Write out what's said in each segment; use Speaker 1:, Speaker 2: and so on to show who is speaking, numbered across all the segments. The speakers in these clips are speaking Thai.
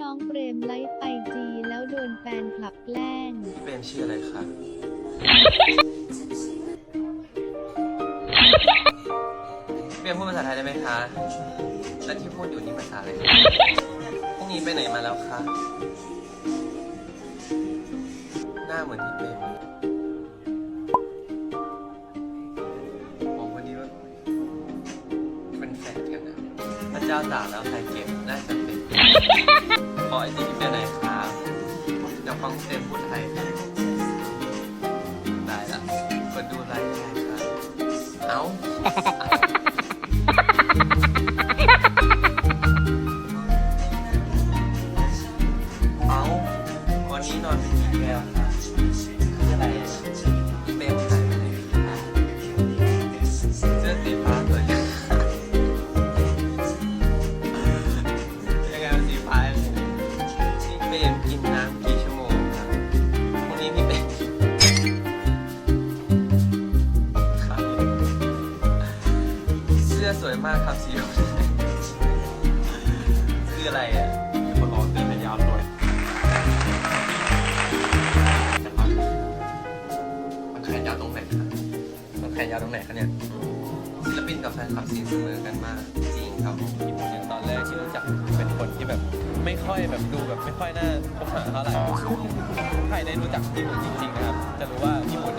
Speaker 1: น้องเปรมไลฟ์ไอจีแล้วโดนแฟนคลับแกล้ง
Speaker 2: เปรมชื่ออะไรคะเปรมพูดภาษาไทยได้ไหมคะ และที่พูดอยู่นี่ภาษาอะไรคะพรุ่งนี้ไปไหนมาแล้วคะ หน้าเหมือนที่เปรมเลยมาตาแล้วใครเก็บน่าจะเป็นขอไอจีที่เป็นไหนครับเดี๋ยวฟังเต็มพูดไทยครับได้ละกดดูไลฟ์ได้ครับเอ้าเอาวันนี้นอนเป็นกี่แก้วครับ สวยมากครับสีฟ้าคืออะไรอะ
Speaker 3: มีคนร้องเดินระยะด้วยนะครับ
Speaker 2: มันแขนยาวตรงไหนครับมันแขนยาวตรงไหนคะเนี่ยศิลปินกับแฟนคลับซีนเสมอกันมากจริงครับผม
Speaker 3: ญี่ปุ่นอย่างตอนแรกที่รู้จักเป็นคนที่แบบไม่ค่อยแบบดูแบบไม่ค่อยน่าคบหาเท่าไหร่ใครได้รู้จักญี่ปุ่นจริงๆนะครับ จะรู้ว่าญี่ปุ่น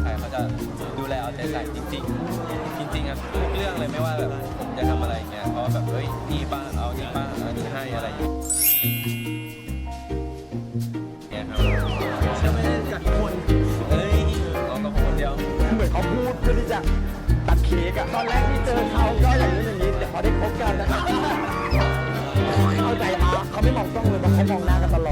Speaker 3: เนี่ยถ้ารู้จักใครเขาจะดูแลเอาใจใส่จริง ๆ จริงๆอะทุกเรื่องเลยไม่ว่าแบบผมจะทำอะไรอย่างเงี้ยเขาแบบเฮ้ยนี่บ้างเอานี่บ้างเอานี่ให้อะไรอย่างเงี้ยเนี่ยครับ
Speaker 4: จะไม่ได้กัดคน
Speaker 3: เฮ้ยเราก็คนเดียว
Speaker 4: เหมือนเขาพูดเพื่อที่จะตัดเค้กอะตอนแรกที่เจอเขาก็อย่างนี้อย่างนี้ แต่พอได้คบกันนะครับเข้าใจมาเขาไม่มองกล้องเลยเพราะเขามองหน้ากันตลอด